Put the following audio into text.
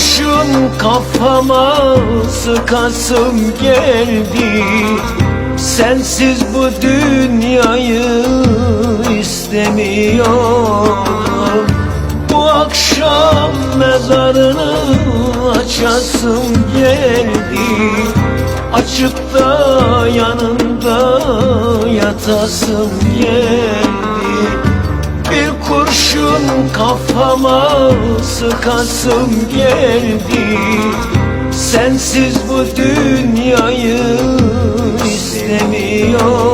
kurşun kafama sıkasım geldi. Sensiz bu dünyayı istemiyorum. Bu akşam mezarını açasım geldi. Açıp da yanında yatasım geldi kurşun kafama sıkasım geldi. Sensiz bu dünyayı istemiyorum